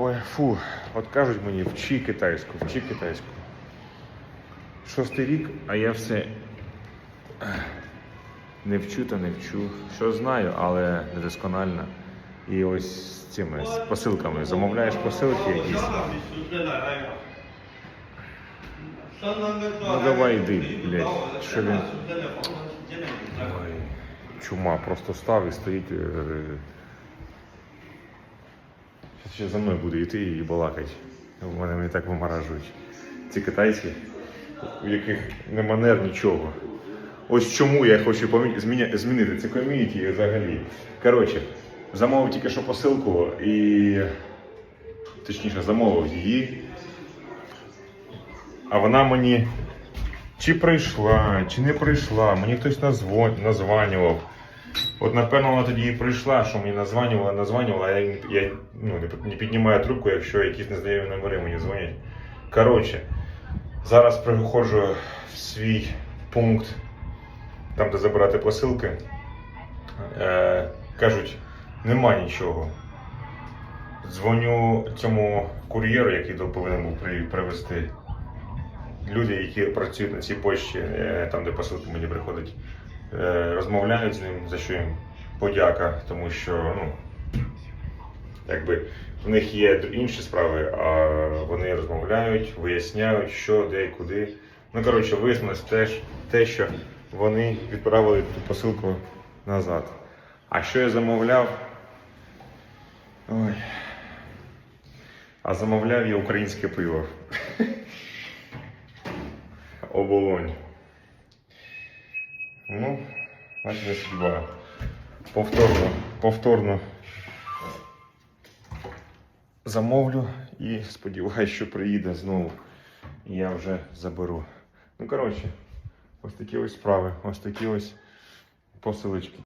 Ой, фу, от кажуть мені, вчи китайську, вчи китайську. Шостий рік, а я все не вчу та не вчу. Що знаю, але недосконально. І ось з цими з посилками. Замовляєш посилки якісь. Ну давай йди, блядь. Що він? Ой, чума просто став і стоїть. Ще за мною буде йти і балакать. У мене так вимаражують. Ці китайці, у яких не манер нічого. Ось чому я хочу змінити це ком'юніті взагалі. Коротше, замовив тільки що посилку і. Точніше, замовив її. А вона мені чи прийшла, чи не прийшла, мені хтось названював. От напевно вона тоді і прийшла, що мені названювала, названювала, а я, я ну, не, піднімаю трубку, якщо якісь незнайомі номери мені дзвонять. Коротше, зараз приходжу в свій пункт, там, де забирати посилки. Е, кажуть, нема нічого. Дзвоню цьому кур'єру, який повинен був привезти. Люди, які працюють на цій почті, е, там, де посилки мені приходять, розмовляють з ним, за що їм подяка, тому що ну, якби в них є інші справи, а вони розмовляють, виясняють, що, де і куди. Ну, коротше, вияснилось теж те, що вони відправили ту посилку назад. А що я замовляв? Ой. А замовляв я українське пиво. Оболонь. Ну, значить не судьба. Повторно, повторно замовлю і сподіваюся, що приїде знову. І я вже заберу. Ну, коротше, ось такі ось справи, ось такі ось посилочки.